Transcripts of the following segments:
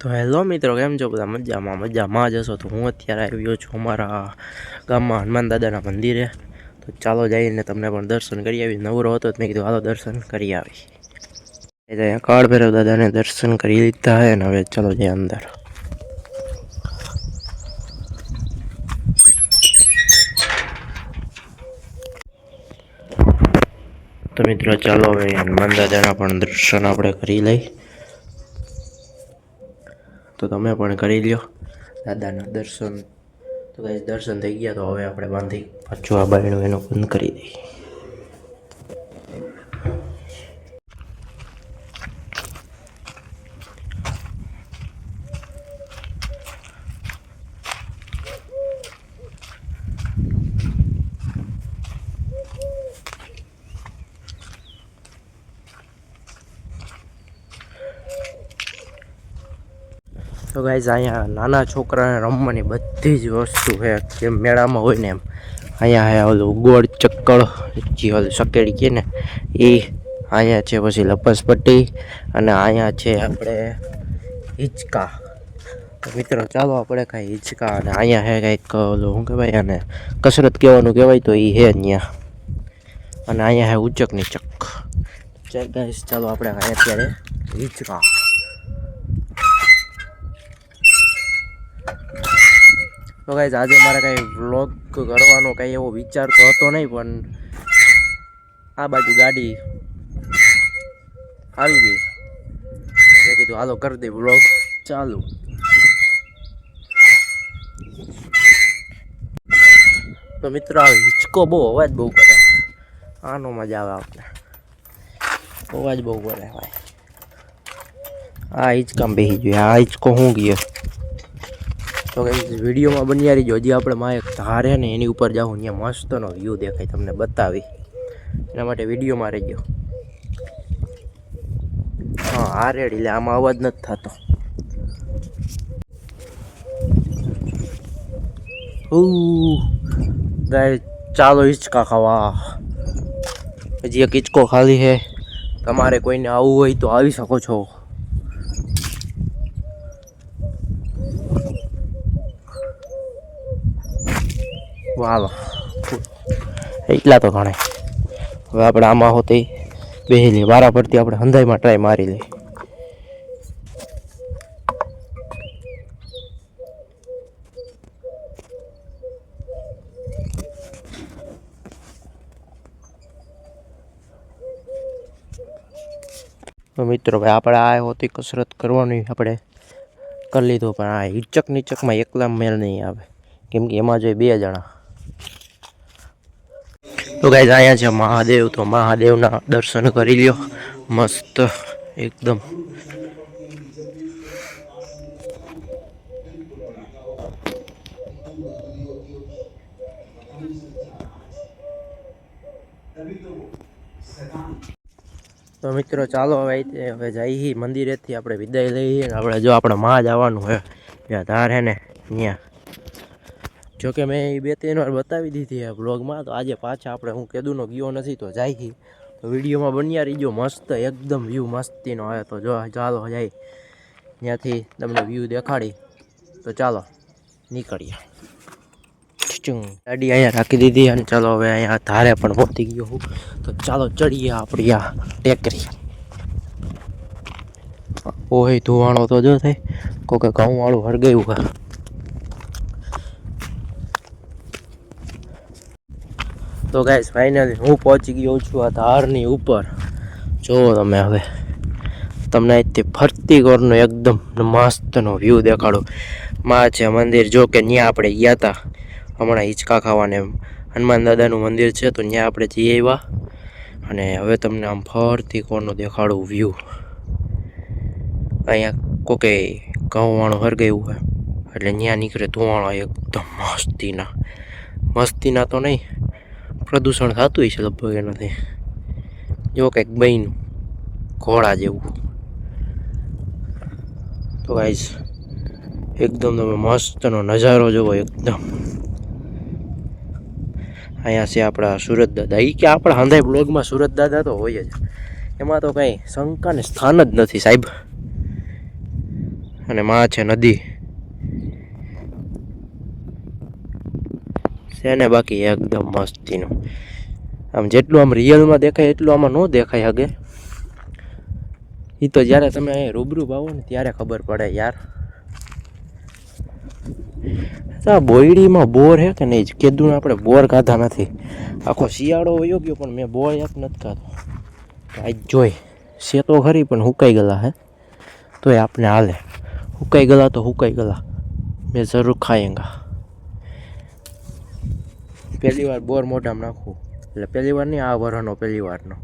તો હેલો મિત્રો, કેમ છો? બધા મજામાં મજામાં જ હશો. તો હું અત્યારે આવ્યો છું અમારા ગામમાં હનુમાન દાદાના મંદિરે. તો ચાલો જઈને તમને પણ દર્શન કરી આવી નવરો હતો મેં કીધું, હાલો દર્શન કરી આવી અહીંયા કાળ ભૈરવ દાદાને દર્શન કરી લીધા હે ને, હવે ચાલો જઈએ અંદર. તો મિત્રો, ચાલો હવે હનુમાન દાદાના પણ દર્શન આપણે કરી લઈ તો તમે પણ કરી લ્યો. દાદાના દર્શન. તો કઈ દર્શન થઈ ગયા તો હવે આપણે બાંધી પાછું આ બાયણું એનું બંધ કરી દઈએ. તો ગાઈઝ અહીંયા નાના છોકરાને રમવાની બધી જ વસ્તુ છે. જે મેળામાં હોય ને એમ. અહીંયા હે ઓલું ગોળ ચક્કર જે ઓલું સકેડી કે ને, એ અહીંયા છે પછી લપસપટ્ટી અને અહીંયા છે આપણે હિંચકા. મિત્રો, ચાલો આપણે કાંઈ હિંચકા અને અહીંયા હે કંઈક ઓલું શું કહેવાય અને કસરત કહેવાનું કહેવાય તો એ હે અહીંયા. અને અહીંયા હે ઉચકની ચક ચાલ ચાલો આપણે અત્યારે હિંચકા. તો ગાઈઝ આજે મારે કાંઈ વ્લોગ કરવાનો કાંઈ એવો વિચાર તો હતો નહીં, પણ આ બાજુ ગાડી આવી ગઈ. મેં કીધું, હાલો, કરી દે વ્લોગ ચાલુ. તો મિત્રો, આ હિંચકો બહુ અવાજ બહુ કરે. આનો મજા આવે આપણે. અવાજ બહુ કરે, ભાઈ. આ હિંચકામાં બેસી જોઈએ આ હિચકો હું ગયો? તો કઈ વિડીયોમાં બની રહીજો. હજી આપણે માં એક ધાર ને એની ઉપર જાઉં, અહીંયા મસ્તનો વ્યૂ દેખાય તમને બતાવી. એના માટે વિડીયોમાં રહીજો. હા, આ રેડ એટલે આમાં અવાજ નથી થતો. ગાય ચાલો હિંચકા ખાવા. હજી એક હિંચકો ખાલી છે. તમારે કોઈને આવવું હોય તો આવી શકો છો. વાલો. એટલા તો ગણાય હવે આપણે આમાં હોતી બેહેલી. વારા પરથી આપણે હંધાઈમાં ટ્રાય મારી લઈએ. મિત્રો ભાઈ આપણે આ હોતી કસરત કરવાની આપણે કરી લીધું, પણ આ હિચક નીચકમાં એકલા મેળ નહીં આવે. કેમ કે એમાં જોઈએ બે જણા તો ગાઈઝ અહીંયા છે મહાદેવ. તો મહાદેવના દર્શન કરી લ્યો. મસ્ત, એકદમ. તો મિત્રો, ચાલો હવે હવે જઈએ મંદિરેથી આપણે વિદાય લઈએ આપણે જો આપણે માં જવાનું હોય, ત્યાં ધારે ને ત્યાં જોકે મેં એ બે ત્રણ વાર બતાવી દીધી આ બ્લોગમાં તો આજે પાછા આપણે હું કેદુનો ગયો નથી તો જાય તો વિડીયોમાં બન્યા રહીજો મસ્ત, એકદમ વ્યૂ મસ્તીનો આવે તો જો, ચાલો જાય. ત્યાંથી તમને વ્યૂ દેખાડી. તો ચાલો, નીકળીએ. ગાડી અહીંયા રાખી દીધી અને ચાલો હવે અહીંયા ધારે પણ પહોંચી ગયો હું. તો ચાલો ચડીએ આપણી આ ટેકરી. ઓહે ધોવાણો તો જો થાય. કોકે ઘઉંવાળું વાળું હરગાયું હોય. તો ગાઈસ ફાઇનલી હું પહોંચી ગયો છું આ ધારની ઉપર. જુઓ તમે હવે તમને અહીંથી ફરતી કોરનો એકદમ મસ્તનો વ્યૂ દેખાડો. માં છે મંદિર, જો કે ત્યાં આપણે ગયા હતા હમણાં હિંચકા ખાવાને હનુમાન દાદાનું મંદિર છે, તો ત્યાં આપણે જઈ આવ્યા. અને હવે તમને આમ ફરતી કોરનો દેખાડું વ્યૂ અહીંયા કોકે ઘઉંવાળું હરગાયું હોય, એટલે ત્યાં નીકળે ધોવાણો એકદમ મસ્તીના. મસ્તીના તો નહીં પ્રદૂષણ થતું હશે લગભગ એનાથી. જો કંઈક બન્યું, ઘોડા જેવું. તો ગાઈઝ એકદમ તમે મસ્તનો નજારો જોવો એકદમ. અહીંયા છે આપણા સુરત દાદા. એ કે આપણા હંધાઈ બ્લોગમાં સુરત દાદા તો હોય જ. એમાં તો કંઈ શંકાને સ્થાન જ નથી સાહેબ. અને માં છે નદી. છે ને બાકી એકદમ મસ્તીનું. આમ જેટલું આમ રિયલમાં દેખાય, એટલું આમાં ન દેખાય હગે. એ તો જ્યારે તમે અહીંયા રૂબરૂ ભાવો ને ત્યારે ખબર પડે યાર. આ બોયડીમાં બોર હે કે નહીં? કીધું કેદું આપણે બોર ખાધા નથી. આખો શિયાળો વયો ગયો પણ મેં બોર એક નથી ખાધો આજ જોઈ છે તો ખરી પણ હુકાઈ ગયેલા હે. તો એ આપણે હાલે. હુકાઈ ગયેલા તો હુકાઈ ગયેલા. મેં જરૂર ખાએંગા પહેલી વાર બોર મોઢામાં નાખવું એટલે પહેલી વાર નહીં, આ વરહનો પહેલી વારનો.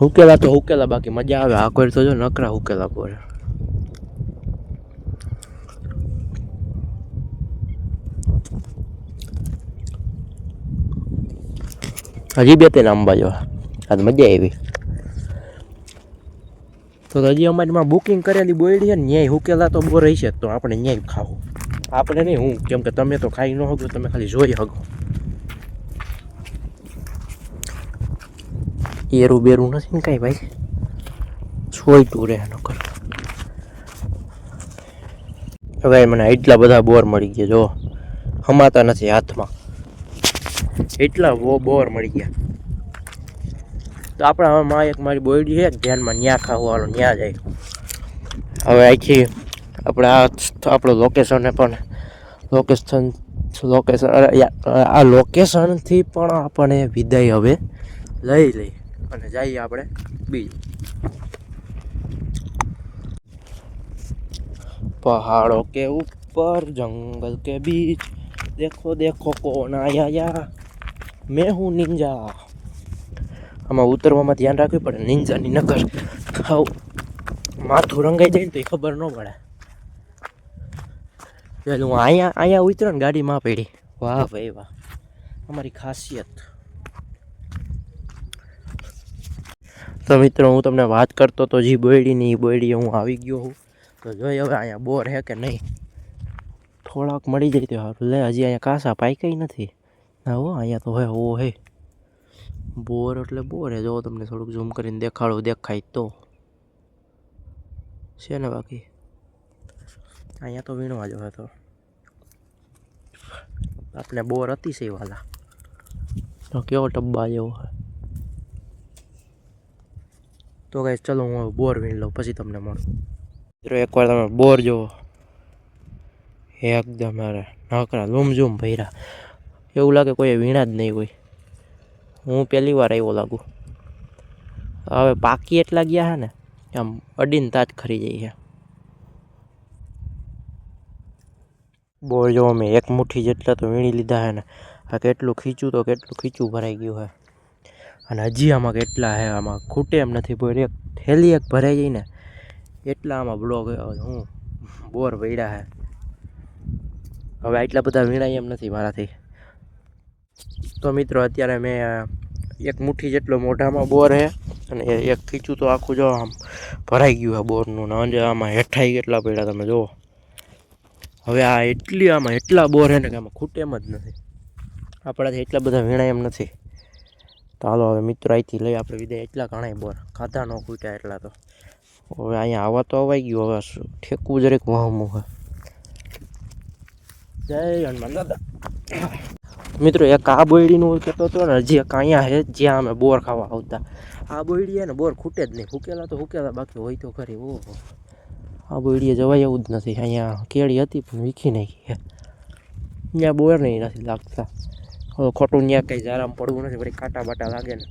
હુકેલા તો હુકેલા, બાકી મજા આવે. આ કોઈ તો જો નકરા હુકેલા બોર હજી બે તેના આંબા જો આજ મજા આવી. તો હજી અમારીમાં બુકિંગ કરેલી બોયડી છે ને, ન્યાય હુકેલા તો બોર હશે તો આપણે ન્યાય ખાવું. આપણે નહીં, હું કેમ કે તમે તો ખાઈ ન શકો તમે ખાલી જોઈ શકો એરું બેરું નથી ને કાંઈ ભાઈ? સોયતું રહે કર હવે મને એટલા બધા બોર મળી ગયા, જો. હમાતા નથી હાથમાં. એટલા બોર મળી ગયા. તો આપણે હવે માં એક મારી બોયડી છે, ધ્યાનમાં ન્યા ખાવું, હાલો ન્યા જાય. હવે આખી આપણે આ આપણું લોકેશને પણ લોકેશન લોકેશન આ લોકેશનથી પણ આપણે વિદાય હવે લઈ લઈ અને જઈએ આપણે બીજું. પહાડો કે ઉપર, જંગલ કે બીચ, દેખો દેખો કોણ આયા મેં હું નિંજા. આમાં ઉતરવામાં ધ્યાન રાખવું પડે, નિંજાની નકર હાવ માથું રંગાઈ જાય ને તો એ ખબર ન પડે. પેલું હું અહીંયા અહીંયા ઉતરો ને ગાડીમાં પડી. વાહ ભાઈ વાહ. અમારી ખાસિયત. તો મિત્રો હું તમને વાત કરતો તો જે બોયડીની એ બોયડીએ હું આવી ગયો હું. તો જોઈ હવે અહીંયા બોર હે કે નહીં? થોડાક મળી જાય તો સારું. લે હજી અહીંયા કાસા પાઈકાઈ નથી. ના હો અહીંયા તો હે હો હે. બોર એટલે બોર હે. જો તમને થોડુંક ઝૂમ કરીને દેખાડું દેખાય તો. છે ને બાકી? અહીંયા તો વીણવા જો તો આપણે બોર અતિશય વાલા. તો કેવો ટબ્બા જેવો તો કઈ ચલો હું બોર વીણ લઉં, પછી તમને મળું. એકવાર તમે બોર જુઓ. એકદમ અરે નકરા લૂમ ઝૂમ ભર્યા. એવું લાગે કોઈ વીણા જ નહીં કોઈ. હું પહેલી વાર આવ્યો લાગુ. હવે પાકી એટલા ગયા હે ને, આમ અડીને તાજ ખરી જાય છે. બોર જો મેં એક મુઠ્ઠી જેટલા તો વીણી લીધા છે ને. આ કેટલું ખીચું તો કેટલું ખીચું ભરાઈ ગયું હે. અને હજી આમાં કેટલા હે, આમાં ખૂટે એમ નથી બોર એક થેલી એક ભરાઈ ગઈ ને. એટલા આમાં બ્લોક હું બોર વૈડા હે. હવે આટલા બધા વીણાય એમ નથી મારાથી. તો મિત્રો, અત્યારે મેં એક મુઠ્ઠી જેટલો મોઢામાં બોર હે અને એક ખીચું તો આખું જો આમ ભરાઈ ગયું છે બોરનું ને આમાં હેઠાઈ કેટલા પડ્યા તમે જુઓ. હવે આ એટલી આમાં એટલા બોર હે ને કે આમાં ખૂટે એમ જ નથી. આપણાથી એટલા બધા વીણા એમ નથી. તો હાલો હવે મિત્રો અહીંથી લઈ આપણે વિદાય. એટલા ઘણાય બોર. ખાધા ન ખૂટ્યા એટલા તો. હવે અહીંયા આવવા તો અવાઈ ગયું. હવે ઠેકવું જરીક વાહમું હે જય હનુમાન દાદા. મિત્રો, એક આ બોયડીનું કહેતો હતો ને, હજી એક અહીંયા છે જ્યાં અમે બોર ખાવા આવતા. આ બોયડી ને, બોર ખૂટે જ નહીં. ફૂકેલા તો ફૂકેલા, બાકી હોય તો ખરી. ઓહો. આ બોયડીએ જવાય એવું જ નથી. અહીંયા કેળી હતી પણ વીખી નાખી અહીંયા બોર નહીં નથી લાગતા. હવે ખોટું ત્યાં કંઈ આરામ પડવું નથી, વળી કાંટા બાટા લાગે ને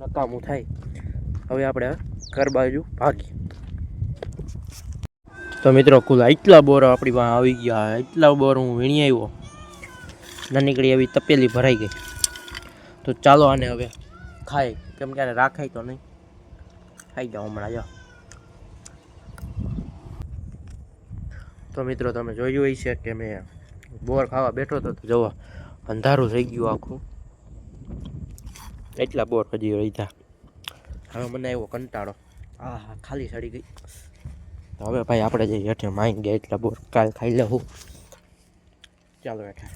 નકામું થાય. હવે આપણે ઘર બાજુ ભાગી તો મિત્રો, કુલ એટલા બોર આપણી પાસે આવી ગયા. એટલા બોર હું વીણી આવ્યો. નાનીકડી એવી તપેલી ભરાઈ ગઈ. તો ચાલો આને હવે ખાય કેમ કે રાખાય તો નહીં. ખાઈ જાઓ હમણાં જાઓ તો મિત્રો તમે જોયું હોય છે કે મેં બોર ખાવા બેઠો હતો તો જુઓ અંધારું થઈ ગયું આખું. એટલા બોર હજી રહ્યા હવે મને એવો કંટાળો. આ હા ખાલી સડી ગઈ. તો હવે ભાઈ આપણે જઈએ હેઠે માઈ ગયા એટલા બોર કાલ ખાઈ લેવું ચાલો હેઠે.